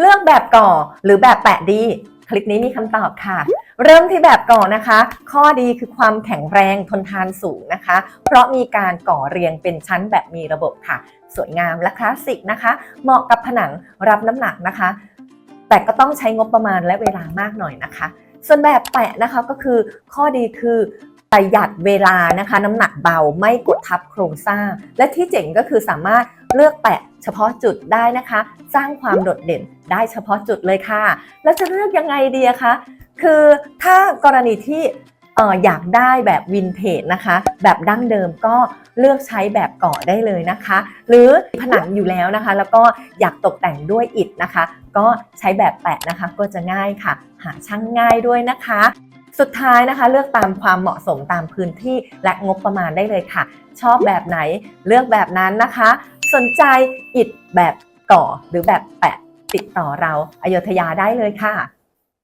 เลือกแบบก่อหรือแบบแปะดี คลิปนี้มีคำตอบค่ะ เริ่มที่แบบก่อนะคะ ข้อดีคือความแข็งแรงทนทานสูงนะคะ เพราะมีการก่อเรียงเป็นชั้นแบบมีระบบค่ะ สวยงามและคลาสสิกนะคะ เหมาะกับผนังรับน้ำหนักนะคะ แต่ก็ต้องใช้งบประมาณและเวลามากหน่อยนะคะ ส่วนแบบแปะนะคะก็คือ ข้อดีคือประหยัดเวลานะคะ น้ำหนักเบาไม่กดทับโครงสร้าง และที่เจ๋งก็คือสามารถ เลือกแปะเฉพาะจุดได้นะคะ สร้างความโดดเด่นได้เฉพาะจุดเลยค่ะ แล้วจะเลือกยังไงดีคะคือถ้ากรณีที่อออยากได้แบบวินเทจนะคะ แบบดั้งเดิมก็เลือกใช้แบบก่อได้เลยนะคะ หรือผนังอยู่แล้วนะคะ แล้วก็อยากตกแต่งด้วยอิฐนะคะ ก็ใช้แบบแปะนะคะก็จะง่ายค่ะ หาช่างง่ายด้วยนะคะ สุดท้ายนะคะ เลือกตามความเหมาะสมตามพื้นที่และงบประมาณได้เลยค่ะ ชอบแบบไหนเลือกแบบนั้นนะคะ สนใจอิฐแบบก่อหรือแบบแปะติดต่อเราอโยธยาได้เลยค่ะ